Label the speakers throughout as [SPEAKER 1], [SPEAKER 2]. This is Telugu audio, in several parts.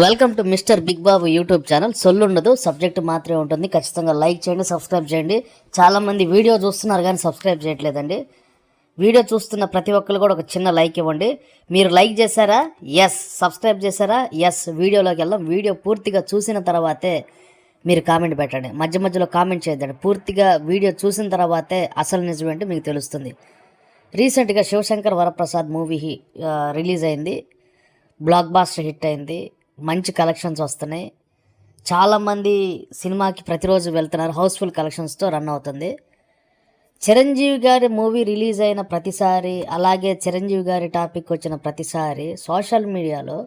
[SPEAKER 1] Welcome to mister big Babu YouTube channel సొల్లుండదు subject మాత్రమే ఉంటుంది. ఖచ్చితంగా లైక్ చేయండి సబ్స్క్రైబ్ చేయండి. చాలామంది వీడియో చూస్తున్నారు కానీ సబ్స్క్రైబ్ చేయట్లేదండి. వీడియో చూస్తున్న ప్రతి ఒక్కరు కూడా ఒక చిన్న లైక్ ఇవ్వండి. మీరు లైక్ చేశారా? ఎస్ సబ్స్క్రైబ్ చేశారా? ఎస్ వీడియోలోకి వెళ్దాం. వీడియో పూర్తిగా చూసిన తర్వాతే మీరు కామెంట్ పెట్టండి. మధ్య మధ్యలో కామెంట్ చేయద్దండి. పూర్తిగా వీడియో చూసిన తర్వాతే అసలు నిజమేంటి మీకు తెలుస్తుంది. రీసెంట్గా శివశంకర్ వరప్రసాద్ మూవీ రిలీజ్ అయింది. బ్లాక్ బాస్టర్ హిట్ అయింది. మంచి కలెక్షన్స్ వస్తున్నాయి. చాలామంది సినిమాకి ప్రతిరోజు వెళ్తున్నారు. హౌస్ఫుల్ కలెక్షన్స్తో రన్ అవుతుంది. చిరంజీవి గారి మూవీ రిలీజ్ అయిన ప్రతిసారి అలాగే చిరంజీవి గారి టాపిక్ వచ్చిన ప్రతిసారి సోషల్ మీడియాలో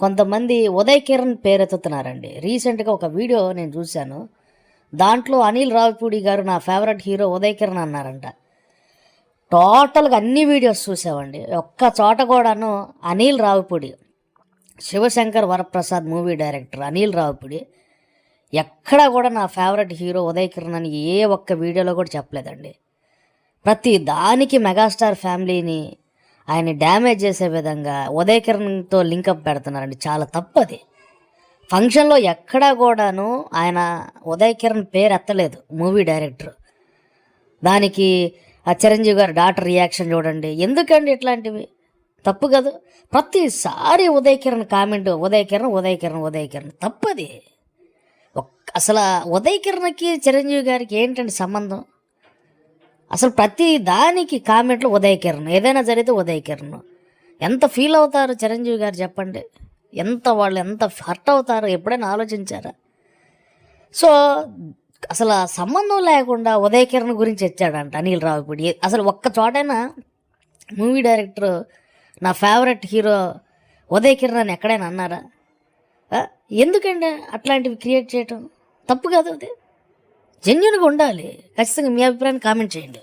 [SPEAKER 1] కొంతమంది ఉదయ్ కిరణ్ పేరెత్తుతున్నారండి రీసెంట్గా ఒక వీడియో నేను చూశాను. దాంట్లో అనిల్ రావిపూడి గారు నా ఫేవరెట్ హీరో ఉదయ్ కిరణ్ అన్నారంట. టోటల్గా అన్ని వీడియోస్ చూసామండి. ఒక్క చోట కూడాను అనిల్ రావిపూడి శివశంకర్ వరప్రసాద్ మూవీ డైరెక్టర్ అనిల్ రావుపిడి. ఎక్కడా కూడా నా ఫేవరెట్ హీరో ఉదయ్ కిరణ్ అని ఏ ఒక్క వీడియోలో కూడా చెప్పలేదండి. ప్రతి దానికి మెగాస్టార్ ఫ్యామిలీని ఆయన డ్యామేజ్ చేసే విధంగా ఉదయ్ కిరణ్తో లింకప్ పెడుతున్నారండి. చాలా తప్పది ఫంక్షన్లో ఎక్కడా కూడాను ఆయన ఉదయ్ కిరణ్ పేరు ఎత్తలేదు మూవీ డైరెక్టర్. దానికి ఆ చిరంజీవి గారు డాక్టర్ రియాక్షన్ చూడండి. ఎందుకండి ఇట్లాంటివి? తప్పు కదా. ప్రతిసారి ఉదయకిరణ్ కామెంట్ ఉదయకిరణ్ ఉదయకిరణ్ ఉదయకిరణ్. తప్పది. ఒక్- అసలు ఉదయకిరణ్కి కిరణ్కి చిరంజీవి గారికి ఏంటండి సంబంధం? అసలు ప్రతి దానికి కామెంట్లు ఉదయకిరణ్. ఏదైనా జరిగితే ఉదయకిరణ్. ఎంత ఫీల్ అవుతారు చిరంజీవి గారు చెప్పండి. ఎంత వాళ్ళు ఎంత హర్ట్ అవుతారు ఎప్పుడైనా ఆలోచించారా? సో అసలు సంబంధం లేకుండా ఉదయకిరణ్ గురించి వచ్చాడంట అనిల్ రావిపూడి. అసలు ఒక్క చోటైనా మూవీ డైరెక్టర్ నా ఫేవరెట్ హీరో ఉదయ్ కిరణ్ అని ఎక్కడైనా అన్నారా? ఎందుకండి అట్లాంటివి క్రియేట్ చేయటం? తప్పు కాదు అది. జెన్యున్గా ఉండాలి. ఖచ్చితంగా మీ అభిప్రాయాన్ని కామెంట్ చేయండి.